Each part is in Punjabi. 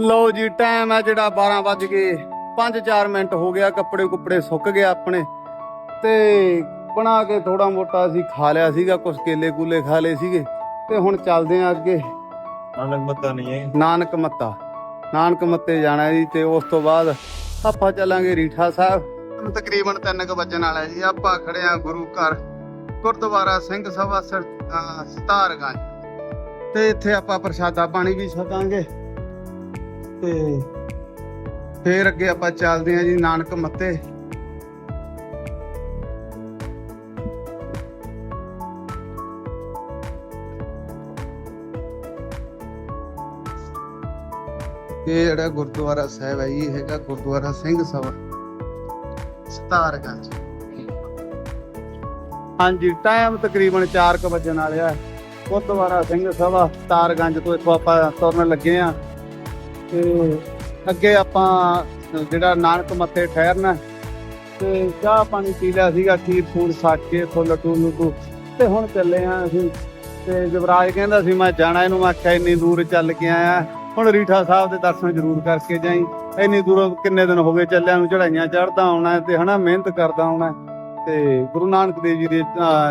ਲਓ ਜੀ ਟਾਈਮ ਹੈ ਜਿਹੜਾ 12 ਵੱਜ ਗਏ। 5-4 ਮਿੰਟ ਹੋ ਗਿਆ ਕੱਪੜੇ ਕੁੱਪੜੇ ਸੁੱਕ ਗਏ ਆਪਣੇ। ਤੇ ਬਣਾ ਕੇ ਥੋੜਾ ਮੋਟਾ ਅਸੀਂ ਖਾ ਲਿਆ ਸੀਗਾ ਕੁਝ ਕੇਲੇ ਕੂਲੇ ਖਾ ਲਏ ਸੀਗੇ। ਤੇ ਹੁਣ ਚੱਲਦੇ ਆਂ ਅੱਗੇ। ਨਾਨਕ ਮੱਤਾ ਨਹੀਂ ਹੈ ਨਾਨਕ ਮੱਤਾ ਨਾਨਕ ਮੱਤੇ ਜਾਣਾ ਜੀ ਤੇ ਉਸ ਤੋਂ ਬਾਅਦ ਆਪਾਂ ਚੱਲਾਂਗੇ ਰੀਠਾ ਸਾਹਿਬ। ਹੁਣ ਤਕਰੀਬਨ 3:00 ਵਜੇ ਨਾਲ ਹੈ ਜੀ। ਆਪਾਂ ਖੜੇ ਆਂ ਗੁਰੂ ਘਰ ਗੁਰਦੁਆਰਾ ਸਿੰਘ ਸਭਾ ਸਤਾਰਗੰਜ। ਤੇ ਇੱਥੇ ਆਪਾਂ ਪ੍ਰਸ਼ਾਦਾ ਪਾਣੀ ਵੀ ਛਕਾਂਗੇ। ਤੇ ਫੇਰ ਅੱਗੇ ਆਪਾਂ ਚੱਲਦੇ ਹਾਂ ਜੀ ਨਾਨਕ ਮੱਤੇ ਇਹ ਜਿਹੜਾ ਗੁਰਦੁਆਰਾ ਸਾਹਿਬ ਹੈ ਜੀ, ਇਹ ਹੈਗਾ ਗੁਰਦੁਆਰਾ ਸਿੰਘ ਸਭਾ, ਸਤਾਰਗੰਜ। ਹਾਂਜੀ ਟਾਈਮ ਤਕਰੀਬਨ 4:00 ਵਜਣ ਵਾਲਿਆ ਗੁਰਦੁਆਰਾ ਸਿੰਘ ਸਭਾ, ਸਤਾਰਗੰਜ ਤੋਂ ਇੱਥੋਂ ਆਪਾਂ ਤੁਰਨ ਲੱਗੇ ਆ ਤੇ ਅੱਗੇ ਆਪਾਂ ਜਿਹੜਾ ਨਾਨਕ ਮੱਥੇ ਠਹਿਰਨਾ ਤੇ ਚਾਹ ਪਾਣੀ ਪੀ ਲਿਆ ਸੀਗਾ, ਖੀਰ ਖੂਰ ਛੱਕ ਕੇ ਫੁੱਲ ਲੱਡੂ ਲੁੱਡੂ, ਤੇ ਹੁਣ ਚੱਲੇ ਆ ਅਸੀਂ। ਤੇ ਜਵਰਾਜ ਕਹਿੰਦਾ ਸੀ, ਮੈਂ ਜਾਣਾ ਇਹਨੂੰ, ਮੈਂ ਆਖਿਆ ਇੰਨੀ ਦੂਰ ਚੱਲ ਕੇ ਆਇਆ। ਹੁਣ ਰੀਠਾ ਸਾਹਿਬ ਦੇ ਦਰਸ਼ਨ ਜ਼ਰੂਰ ਕਰਕੇ ਜਾਈ। ਇੰਨੀ ਦੂਰੋਂ ਕਿੰਨੇ ਦਿਨ ਹੋ ਗਏ ਚੱਲਿਆ ਨੂੰ ਚੜਾਈਆਂ ਚੜਦਾ ਆਉਣਾ ਹੈ ਤੇ ਹਨਾ, ਮਿਹਨਤ ਕਰਦਾ ਆਉਣਾ ਤੇ ਗੁਰੂ ਨਾਨਕ ਦੇਵ ਜੀ ਦੀ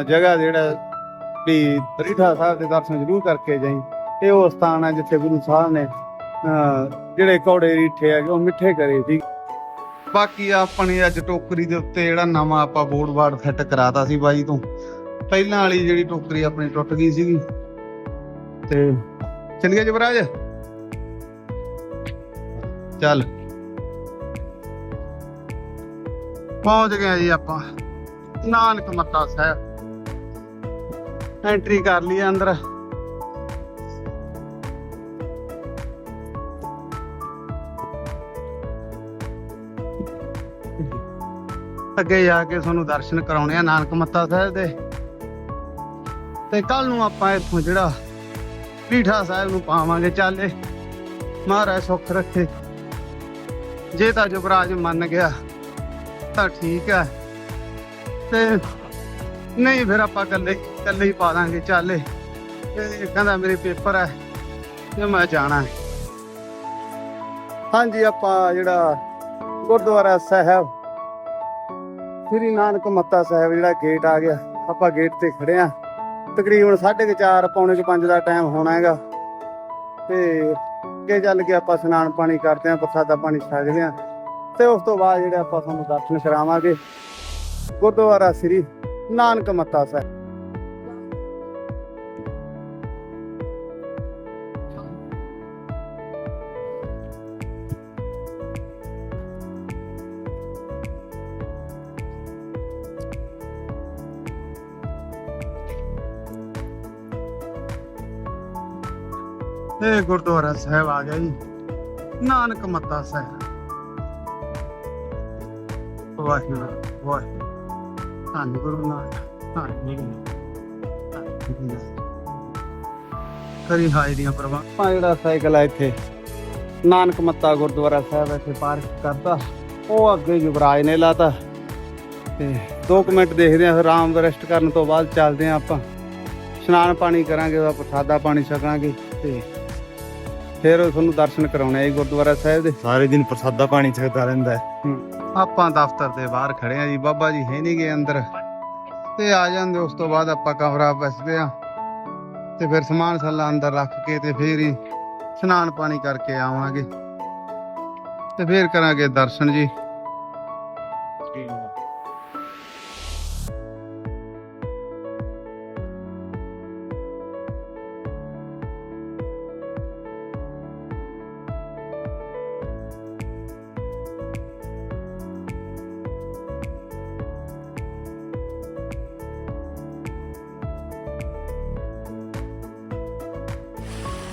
ਜਗ੍ਹਾ ਜਿਹੜਾ ਵੀ ਰੀਠਾ ਸਾਹਿਬ ਦੇ ਦਰਸ਼ਨ ਜ਼ਰੂਰ ਕਰਕੇ ਜਾਈ। ਇਹ ਉਹ ਸਥਾਨ ਹੈ ਜਿੱਥੇ ਗੁਰੂ ਸਾਹਿਬ ਨੇ ਜਿਹੜੇ ਕੌੜੇ ਰੀਠੇ ਹੈਗੇ ਉਹ ਮਿੱਠੇ ਕਰੇ ਸੀ। ਬਾਕੀ ਆਪਣੀ ਅੱਜ ਟੋਕਰੀ ਦੇ ਉੱਤੇ ਜਿਹੜਾ ਨਵਾਂ ਆਪਾਂ ਬੋਰਡ ਬਾਰਡ ਫਿੱਟ ਕਰਾਤਾ ਸੀ ਬਾਈ ਤੋਂ, ਪਹਿਲਾਂ ਵਾਲੀ ਜਿਹੜੀ ਟੋਕਰੀ ਆਪਣੀ ਟੁੱਟ ਗਈ ਸੀਗੀ। ਤੇ ਚੱਲੀਏ ਜਵਰਾਜ ਚੱਲ। ਪਹੁੰਚ ਗਏ ਜੀ ਆਪਾਂ, ਨਾਨਕ ਮੱਤਾ ਸਾਹਿਬ। ਐਂਟਰੀ ਕਰ ਲਈ ਅੰਦਰ। ਅੱਗੇ ਜਾ ਕੇ ਤੁਹਾਨੂੰ ਦਰਸ਼ਨ ਕਰਾਉਣੇ ਆ ਨਾਨਕ ਮੱਤਾ ਸਾਹਿਬ ਦੇ। ਤੇ ਕੱਲ ਨੂੰ ਆਪਾਂ ਇੱਥੋਂ ਜਿਹੜਾ ਪੀਠਾ ਸਾਹਿਬ ਨੂੰ ਪਾਵਾਂਗੇ ਚਾਲੇ। ਮਹਾਰਾਜ ਸੁੱਖ ਰੱਖੇ। ਜੇ ਤਾਂ ਜੁਗਰਾਜ ਮੰਨ ਗਿਆ, ਤਾਂ ਠੀਕ ਹੈ ਤੇ ਨਹੀਂ ਫਿਰ ਆਪਾਂ ਇਕੱਲੇ ਇਕੱਲੇ ਹੀ ਪਾ ਦਾਂਗੇ ਚਾਲੇ। ਤੇ ਕਹਿੰਦਾ ਮੇਰੇ ਪੇਪਰ ਹੈ ਤੇ ਮੈਂ ਜਾਣਾ। ਹਾਂਜੀ, ਆਪਾਂ ਜਿਹੜਾ ਗੁਰਦੁਆਰਾ ਸਾਹਿਬ ਸ੍ਰੀ ਨਾਨਕ ਮੱਤਾ ਸਾਹਿਬ ਜਿਹੜਾ ਗੇਟ ਆ ਗਿਆ, ਆਪਾਂ ਗੇਟ ਤੇ ਖੜੇ ਆ। ਤਕਰੀਬਨ 4:30 ਪੌਣੇ 5 ਦਾ ਟਾਈਮ ਹੋਣਾ ਹੈਗਾ। ਤੇ ਅੱਗੇ ਚੱਲ ਕੇ ਆਪਾਂ ਇਸ਼ਨਾਨ ਪਾਣੀ ਕਰਦੇ ਆਂ, ਪ੍ਰਸਾਦਾ ਪਾਣੀ ਛਕਦੇ ਆਂ। ਤੇ ਉਸ ਤੋਂ ਬਾਅਦ ਜਿਹੜਾ ਆਪਾਂ ਤੁਹਾਨੂੰ ਦਰਸ਼ਨ ਕਰਾਵਾਂਗੇ, ਗੁਰਦੁਆਰਾ ਸ੍ਰੀ ਨਾਨਕ ਮੱਤਾ ਸਾਹਿਬ। ਇਹ ਗੁਰਦੁਆਰਾ ਸਾਹਿਬ ਆ ਗਿਆ ਜੀ। ਨਾਨਕ ਮੱਤਾ ਸਾਹਿਬ ਵਾਹਿਗੁਰੂ ਵਾਹਿਗੁਰੂ। ਧੰਨ ਗੁਰੂ ਨਾਨਕ, ਧੰਨ ਗੁਰੂ ਨਾਨਕ ਕਰੀ ਹਾਈ ਦੀਆਂ ਪ੍ਰਵਾਹ। ਆ ਜਿਹੜਾ ਸਾਈਕਲ ਆ ਇੱਥੇ, ਨਾਨਕ ਮੱਤਾ ਗੁਰਦੁਆਰਾ ਸਾਹਿਬ ਇੱਥੇ ਪਾਰਕ ਕਰਤਾ ਉਹ ਅੱਗੇ ਯੁਵਰਾਜ ਨੇ ਲਾਤਾ। ਤੇ 2 ਮਿੰਟ ਦੇਖਦੇ ਆ ਫਿਰ ਆਰਾਮ ਰੈਸਟ ਕਰਨ ਤੋਂ ਬਾਅਦ ਚੱਲਦੇ ਆ ਆਪਾਂ। ਇਸ਼ਨਾਨ ਪਾਣੀ ਕਰਾਂਗੇ, ਉਹਦਾ ਪ੍ਰਸਾਦਾ ਪਾਣੀ ਛਕਾਂਗੇ ਤੇ ਫਿਰ ਤੁਹਾਨੂੰ ਦਰਸ਼ਨ ਕਰਾਉਣੇ ਆ ਜੀ ਗੁਰਦੁਆਰਾ ਸਾਹਿਬ ਦੇ। ਸਾਰੇ ਦਿਨ ਪ੍ਰਸਾਦਾ ਪਾਣੀ ਛਕਦਾ ਰਹਿੰਦਾ ਹੈ। ਆਪਾਂ ਦਫ਼ਤਰ ਦੇ ਬਾਹਰ ਖੜੇ ਆ ਜੀ। ਬਾਬਾ ਜੀ ਹੈ ਨਹੀਂ ਗਏ ਅੰਦਰ। ਤੇ ਆ ਜਾਂਦੇ ਉਸ ਤੋਂ ਬਾਅਦ ਆਪਾਂ ਕਮਰਾ ਬਸਦੇ ਆ। ਤੇ ਫਿਰ ਸਮਾਨ ਸੱਲਾ ਅੰਦਰ ਰੱਖ ਕੇ ਤੇ ਫਿਰ ਹੀ ਇਸ਼ਨਾਨ ਪਾਣੀ ਕਰਕੇ ਆਵਾਂਗੇ। ਤੇ ਫਿਰ ਕਰਾਂਗੇ ਦਰਸ਼ਨ ਜੀ।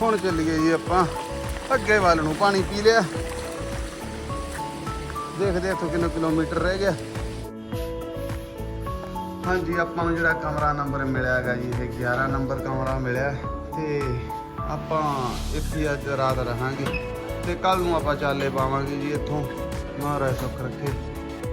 ਹੁਣ ਚੱਲੀਏ ਜੀ ਆਪਾਂ ਅੱਗੇ ਵੱਲ ਨੂੰ, ਪਾਣੀ ਪੀ ਲਿਆ। ਦੇਖਦੇ ਇੱਥੋਂ ਕਿੰਨੇ ਕਿਲੋਮੀਟਰ ਰਹਿ ਗਿਆ। ਹਾਂਜੀ, ਆਪਾਂ ਨੂੰ ਜਿਹੜਾ ਕਮਰਾ ਨੰਬਰ ਮਿਲਿਆ ਹੈਗਾ ਜੀ, ਇਹ 11 ਨੰਬਰ ਕਮਰਾ ਮਿਲਿਆ। ਤੇ ਆਪਾਂ ਇੱਥੇ ਅੱਜ ਰਾਤ ਰਹਾਂਗੇ। ਤੇ ਕੱਲ ਨੂੰ ਆਪਾਂ ਚਾਲੇ ਪਾਵਾਂਗੇ ਜੀ ਇੱਥੋਂ, ਮਹਾਰਾਜ ਸੁੱਖ ਰੱਖੇ।